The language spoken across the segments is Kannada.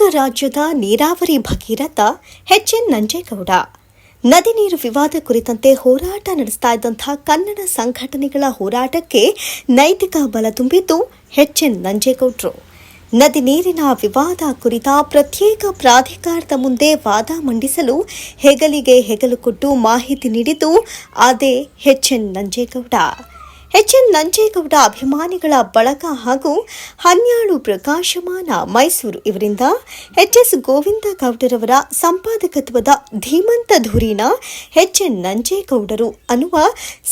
ಕರ್ನಾಟಕ ರಾಜ್ಯದ ನೀರಾವರಿ ಭಗೀರಥ ಹೆಚ್ಎನ್ ಎನ್ ನಂಜೇಗೌಡ. ನದಿ ನೀರು ವಿವಾದ ಕುರಿತಂತೆ ಹೋರಾಟ ನಡೆಸ್ತಾ ಇದ್ದಂತಹ ಕನ್ನಡ ಸಂಘಟನೆಗಳ ಹೋರಾಟಕ್ಕೆ ನೈತಿಕ ಬಲ ತುಂಬಿದ್ದು ಹೆಚ್ಎನ್ ಎನ್ ನಂಜೇಗೌಡರು. ನದಿ ನೀರಿನ ವಿವಾದ ಕುರಿತ ಪ್ರತ್ಯೇಕ ಪ್ರಾಧಿಕಾರದ ಮುಂದೆ ವಾದ ಮಂಡಿಸಲು ಹೆಗಲಿಗೆ ಹೆಗಲು ಕೊಟ್ಟು ಮಾಹಿತಿ ನೀಡಿದ್ದು ಅದೇ H N N Nanjegowda. H N Nanjegowda ಅಭಿಮಾನಿಗಳ ಬಳಗ ಹಾಗೂ ಹನ್ಯಾಳು ಪ್ರಕಾಶಮಾನ ಮೈಸೂರು ಇವರಿಂದ ಎಚ್ ಎಸ್ ಗೋವಿಂದ ಗೌಡರವರ ಸಂಪಾದಕತ್ವದ ಧೀಮಂತ ಧುರೀಣ ಎಚ್ ಎನ್ ನಂಜೇಗೌಡರು ಅನ್ನುವ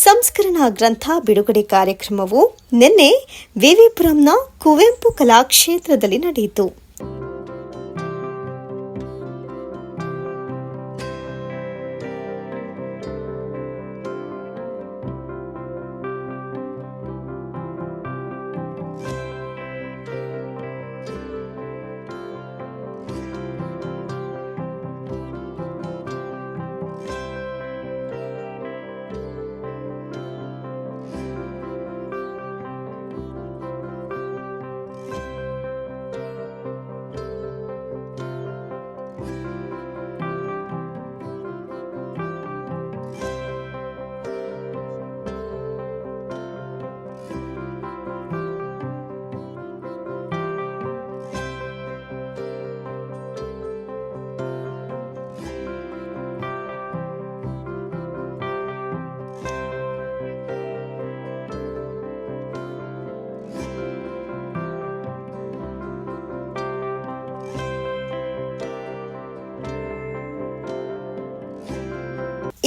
ಸಂಸ್ಕರಣಾ ಗ್ರಂಥ ಬಿಡುಗಡೆ ಕಾರ್ಯಕ್ರಮವು ನಿನ್ನೆ ವಿವಿಪುರಂನ ಕುವೆಂಪು ಕಲಾಕ್ಷೇತ್ರದಲ್ಲಿ ನಡೆಯಿತು.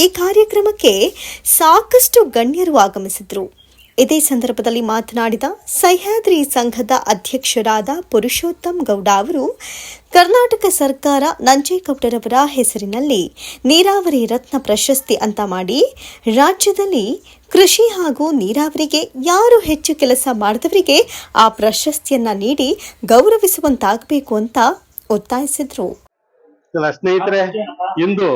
ಈ ಕಾರ್ಯಕ್ರಮಕ್ಕೆ ಸಾಕಷ್ಟು ಗಣ್ಯರು ಆಗಮಿಸಿದ್ರು. ಇದೇ ಸಂದರ್ಭದಲ್ಲಿ ಮಾತನಾಡಿದ ಸಹ್ಯಾದ್ರಿ ಸಂಘದ ಅಧ್ಯಕ್ಷರಾದ ಪುರುಷೋತ್ತಮ್ ಗೌಡ ಅವರು, ಕರ್ನಾಟಕ ಸರ್ಕಾರ ನಂಜೇಗೌಡರವರ ಹೆಸರಿನಲ್ಲಿ ನೀರಾವರಿ ರತ್ನ ಪ್ರಶಸ್ತಿ ಅಂತ ಮಾಡಿ, ರಾಜ್ಯದಲ್ಲಿ ಕೃಷಿ ಹಾಗೂ ನೀರಾವರಿಗೆ ಯಾರು ಹೆಚ್ಚು ಕೆಲಸ ಮಾಡಿದವರಿಗೆ ಆ ಪ್ರಶಸ್ತಿಯನ್ನ ನೀಡಿ ಗೌರವಿಸುವಂತಾಗಬೇಕು ಅಂತ ಒತ್ತಾಯಿಸಿದ್ರು. ಸ್ನೇಹಿತರೆ, ಇಂದು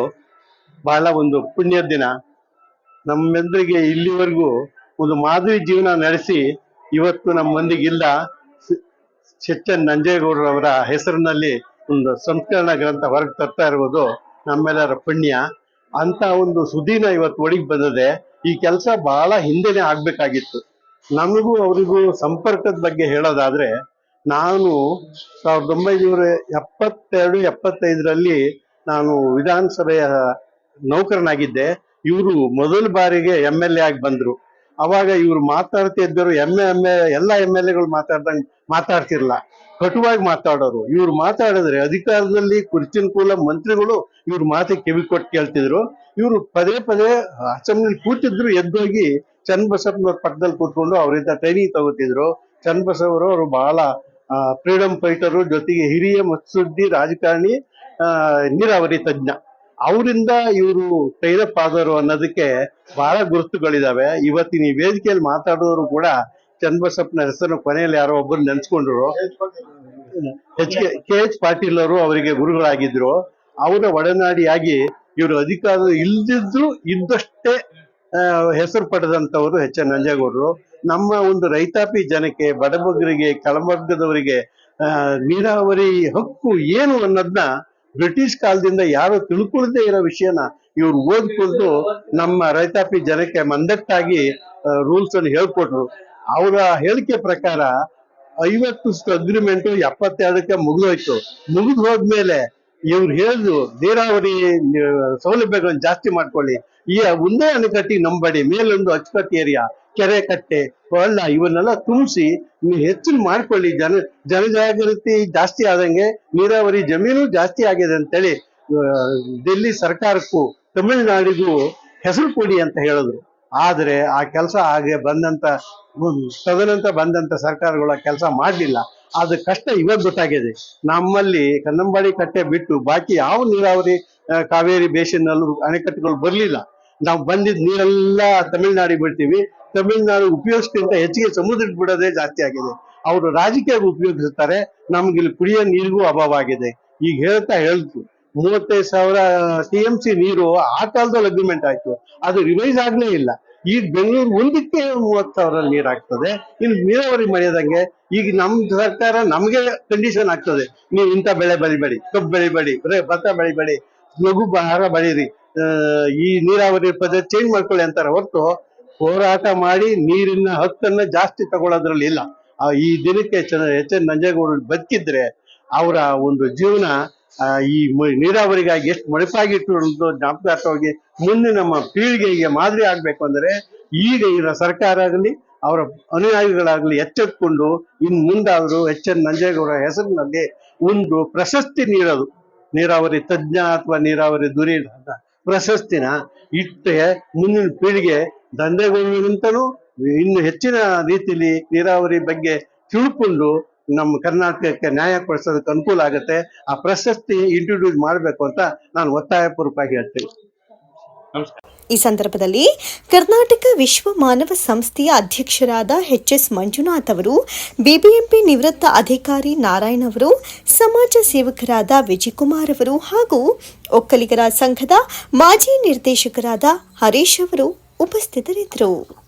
ಬಹಳ ಒಂದು ಪುಣ್ಯ ದಿನ. ನಮ್ಮೆಲ್ಲರಿಗೆ ಇಲ್ಲಿವರೆಗೂ ಒಂದು ಮಾದರಿ ಜೀವನ ನಡೆಸಿ ಇವತ್ತು ನಮ್ಮ ಮಂದಿಗಿಲ್ಲ ಎಚ್ ಎನ್ ನಂಜೇಗೌಡರವರ ಹೆಸರಿನಲ್ಲಿ ಒಂದು ಸಂಸ್ಕರಣ ಗ್ರಂಥ ಹೊರಗೆ ತರ್ತಾ ಇರುವುದು ನಮ್ಮೆಲ್ಲರ ಪುಣ್ಯ. ಅಂತ ಒಂದು ಸುದೀನ ಇವತ್ತು ಒಳಗೆ ಬಂದಿದೆ. ಈ ಕೆಲಸ ಬಹಳ ಹಿಂದೆನೆ ಆಗ್ಬೇಕಾಗಿತ್ತು. ನಮಗೂ ಅವರಿಗೂ ಸಂಪರ್ಕದ ಬಗ್ಗೆ ಹೇಳೋದಾದ್ರೆ, ನಾನು ಸಾವಿರದ ಒಂಬೈನೂರ ಎಪ್ಪತ್ತೆರಡು, ಎಪ್ಪತ್ತೈದರಲ್ಲಿ ನಾನು ವಿಧಾನಸಭೆಯ ನೌಕರನಾಗಿದ್ದೆ, ಇವರು ಮೊದಲ ಬಾರಿಗೆ ಎಂ ಎಲ್ ಎ ಆಗಿ ಬಂದ್ರು. ಅವಾಗ ಇವ್ರು ಮಾತಾಡ್ತಿದ್ದರು ಎಂ ಎ ಎಂ ಎ ಎಲ್ಲ ಎಂ ಎಲ್ ಎಗಳು ಮಾತಾಡ್ದಂಗ್ ಮಾತಾಡ್ತಿರ್ಲಿಲ್ಲ ಕಟುವಾಗಿ ಮಾತಾಡೋರು. ಇವ್ರು ಮಾತಾಡಿದ್ರೆ ಅಧಿಕಾರದಲ್ಲಿ ಕುರ್ಚಿನ್ಕೂಲ ಮಂತ್ರಿಗಳು ಇವ್ರ ಮಾತಿಗೆ ಕಿವಿ ಕೊಟ್ಟು ಕೇಳ್ತಿದ್ರು. ಇವರು ಪದೇ ಪದೇ ಅಸೆಂಬ್ಲಿ ಕೂತಿದ್ರು, ಎದ್ದೋಗಿ ಚನ್ನಬಸಪ್ಪನವ್ರ ಪಕ್ಕದಲ್ಲಿ ಕೂತ್ಕೊಂಡು ಅವರಿಂದ ಟ್ರೈನಿಂಗ್ ತಗೋತಿದ್ರು. ಚನ್ನಬಸವರು ಅವರು ಬಹಳ ಫ್ರೀಡಮ್ ಫೈಟರು ಜೊತೆಗೆ ಹಿರಿಯ ಮತ್ಸುದ್ದಿ ರಾಜಕಾರಣಿ ನೀರಾವರಿ ತಜ್ಞ. ಅವರಿಂದ ಇವರು ಟೈರಪ್ ಆದವರು ಅನ್ನೋದಕ್ಕೆ ಬಹಳ ಗುರುತುಗಳಿದಾವೆ. ಇವತ್ತಿನ ಈ ವೇದಿಕೆಯಲ್ಲಿ ಮಾತಾಡೋರು ಕೂಡ ಚನ್ನಬಸಪ್ಪನ ಹೆಸರು ಕೊನೆಯಲ್ಲಿ ಯಾರೋ ಒಬ್ಬರು ನೆನ್ಸ್ಕೊಂಡ್ರು. H K K H Patil ಅವರು ಅವರಿಗೆ ಗುರುಗಳಾಗಿದ್ರು. ಅವರ ಒಡನಾಡಿಯಾಗಿ ಇವರು ಅಧಿಕಾರ ಇಲ್ದಿದ್ರು ಇದ್ದಷ್ಟೇ ಹೆಸರು ಪಡೆದಂತವರು ಎಚ್ ಎನ್ ನಂಜೇಗೌಡರು. ನಮ್ಮ ಒಂದು ರೈತಾಪಿ ಜನಕ್ಕೆ ಬಡಬಗರಿಗೆ ಕೆಳವರ್ಗದವರಿಗೆ ನೀರಾವರಿ ಹಕ್ಕು ಏನು ಅನ್ನೋದನ್ನ ಬ್ರಿಟಿಷ್ ಕಾಲದಿಂದ ಯಾರು ತಿಳ್ಕೊಳ್ದೆ ಇರೋ ವಿಷಯನ ಇವ್ರು ಓದ್ಕೊಂಡು ನಮ್ಮ ರೈತಾಪಿ ಜನಕ್ಕೆ ಮಂದಟ್ಟಾಗಿ ರೂಲ್ಸ್ ಅನ್ನು ಹೇಳ್ಕೊಟ್ರು. ಅವರ ಹೇಳಿಕೆ ಪ್ರಕಾರ ಐವತ್ತು ಅಗ್ರಿಮೆಂಟ್ ಎಪ್ಪತ್ತೆರಡಕ್ಕೆ ಮುಗಿದೋಯ್ತು. ಮುಗಿದು ಹೋದ್ಮೇಲೆ ಇವ್ರು ಹೇಳಿದ್ರು ನೀರಾವರಿ ಸೌಲಭ್ಯಗಳನ್ನು ಜಾಸ್ತಿ ಮಾಡ್ಕೊಳ್ಳಿ. ಈ ಒಂದೇ ಅಣೆಕಟ್ಟಿಗೆ ನಂಬಡಿ, ಮೇಲೊಂದು ಅಚ್ಚುಕಟ್ಟು ಏರಿಯಾ ಕೆರೆ ಕಟ್ಟೆ ಹೊಳ್ಳ, ಇವನ್ನೆಲ್ಲ ತುಂಬಿಸಿ ಹೆಚ್ಚಿನ ಮಾಡ್ಕೊಳ್ಳಿ. ಜನ, ಜನಜಾಗೃತಿ ಜಾಸ್ತಿ ಆದಂಗೆ ನೀರಾವರಿ ಜಮೀನು ಜಾಸ್ತಿ ಆಗಿದೆ ಅಂತೇಳಿ ಡೆಲ್ಲಿ ಸರ್ಕಾರಕ್ಕೂ, ತಮಿಳುನಾಡಿಗೂ ಹೆಸರು ಕೊಡಿ ಅಂತ ಹೇಳಿದ್ರು. ಆದ್ರೆ ಆ ಕೆಲಸ ಹಾಗೆ ಬಂದಂತ ತದನಂತರ ಬಂದಂತ ಸರ್ಕಾರಗಳು ಕೆಲಸ ಮಾಡಲಿಲ್ಲ. ಅದು ಕಷ್ಟ ಇವಾಗ ಗೊತ್ತಾಗಿದೆ. ನಮ್ಮಲ್ಲಿ ಕನ್ನಂಬಾಡಿ ಕಟ್ಟೆ ಬಿಟ್ಟು ಬಾಕಿ ಯಾವ ನೀರಾವರಿ ಕಾವೇರಿ ಬೇಸಿನಲ್ಲೂ ಅಣೆಕಟ್ಟುಗಳು ಬರಲಿಲ್ಲ. ನಾವು ಬಂದಿದ್ದ ನೀರೆಲ್ಲ ತಮಿಳುನಾಡಿಗೆ ಬಿಡ್ತೀವಿ. ತಮಿಳುನಾಡು ಉಪಯೋಗಿಸ್ಕಿಂತ ಹೆಚ್ಚಿಗೆ ಸಮುದ್ರಕ್ಕೆ ಬಿಡೋದೇ ಜಾಸ್ತಿ ಆಗಿದೆ. ಅವರು ರಾಜಕೀಯ ಉಪಯೋಗಿಸುತ್ತಾರೆ ನಮ್ಗೆ ಇಲ್ಲಿ ಕುಡಿಯೋ ನೀರಿಗೂ ಅಭಾವ ಆಗಿದೆ. ಈಗ ಹೇಳ್ತಾ ಹೇಳ್ತು. ಮೂವತ್ತೈದು ಸಾವಿರ ಟಿ ಎಂ ಸಿ ನೀರು ಆ ಕಾಲದಲ್ಲಿ ಅಗ್ರಿಮೆಂಟ್ ಆಯ್ತು. ಅದು ರಿವೈಸ್ ಆಗ್ಲೇ ಇಲ್ಲ. ಈಗ ಬೆಂಗಳೂರು ಒಂದಕ್ಕೆ ಮೂವತ್ತು ಸಾವಿರ ನೀರ್ ಆಗ್ತದೆ. ಇನ್ನು ನೀರಾವರಿ ಮರೆಯದಂಗೆ ಈಗ ನಮ್ ಸರ್ಕಾರ ನಮ್ಗೆ ಕಂಡೀಷನ್ ಆಗ್ತದೆ. ನೀವು ಇಂಥ ಬೆಳೆ ಬೆಳಿಬೇಡಿ, ಕಬ್ಬು ಬೆಳಿಬೇಡಿ, ಬರೇ ಭತ್ತ ಬೆಳಿಬೇಡಿ ಲಘು ಬಹಾರ ಬೆಳೀರಿ ಈ ನೀರಾವರಿ ಪದ್ಧತಿ ಚೇಂಜ್ ಮಾಡ್ಕೊಳ್ಳಿ ಅಂತಾರೆ. ಹೊರತು ಹೋರಾಟ ಮಾಡಿ ನೀರಿನ ಹಕ್ಕನ್ನ ಜಾಸ್ತಿ ತಗೊಳ್ಳೋದ್ರಲ್ಲಿ ಇಲ್ಲ. ಈ ದಿನಕ್ಕೆ ಎಚ್ ಎನ್ ನಂಜೇಗೌಡರು ಬದುಕಿದ್ರೆ ಅವರ ಒಂದು ಜೀವನ ಈ ನೀರಾವರಿಗಾಗಿ ಎಷ್ಟು ಮಡಿಪಾಗಿಟ್ಟು ಅನ್ನೋದು ಜ್ಞಾಪಕಾರ್ಥವಾಗಿ ಮುಂದೆ ನಮ್ಮ ಪೀಳಿಗೆಗೆ ಮಾದರಿ ಆಗ್ಬೇಕು ಅಂದ್ರೆ ಈಗ ಇರೋ ಸರ್ಕಾರ ಆಗಲಿ, ಅವರ ಅನುಯಾಯಿಗಳಾಗಲಿ ಎಚ್ಚೆತ್ಕೊಂಡು ಇನ್ ಮುಂದಾದರೂ ಎಚ್ ಎನ್ ನಂಜೇಗೌಡ ಹೆಸರಿನಲ್ಲಿ ಒಂದು ಪ್ರಶಸ್ತಿ ನೀಡೋದು. ನೀರಾವರಿ ತಜ್ಞ ಅಥವಾ ನೀರಾವರಿ ದುರಿ ಪ್ರಶಸ್ತಿನ ಇಟ್ಟೆ ಮುಂದಿನ ಪೀಳಿಗೆ ದಂಧೆಗಳಿಗಿಂತಲೂ ಇನ್ನು ಹೆಚ್ಚಿನ ರೀತಿಯಲ್ಲಿ ನೀರಾವರಿ ಬಗ್ಗೆ ತಿಳ್ಕೊಂಡು ನಮ್ಮ ಕರ್ನಾಟಕಕ್ಕೆ ನ್ಯಾಯ ಕೊಡಿಸೋದಕ್ಕೆ ಅನುಕೂಲ ಆಗುತ್ತೆ. ಆ ಪ್ರಶಸ್ತಿ ಇಂಟ್ರೊಡ್ಯೂಸ್ ಮಾಡಬೇಕು ಅಂತ ನಾನು ಒತ್ತಾಯಪೂರ್ವಕವಾಗಿ ಹೇಳ್ತೀನಿ. ಈ ಸಂದರ್ಭದಲ್ಲಿ ಕರ್ನಾಟಕ ವಿಶ್ವ ಮಾನವ ಸಂಸ್ಥೆಯ ಅಧ್ಯಕ್ಷರಾದ ಎಚ್ ಎಸ್ ಮಂಜುನಾಥ್ ಅವರು, ಬಿಬಿಎಂಪಿ ನಿವೃತ್ತ ಅಧಿಕಾರಿ ನಾರಾಯಣ್ ಅವರು, ಸಮಾಜ ಸೇವಕರಾದ ವಿಜಯಕುಮಾರ್ ಅವರು ಹಾಗೂ ಒಕ್ಕಲಿಗರ ಸಂಘದ ಮಾಜಿ ನಿರ್ದೇಶಕರಾದ ಹರೀಶ್ ಅವರು ಉಪಸ್ಥಿತರಿದ್ದರು.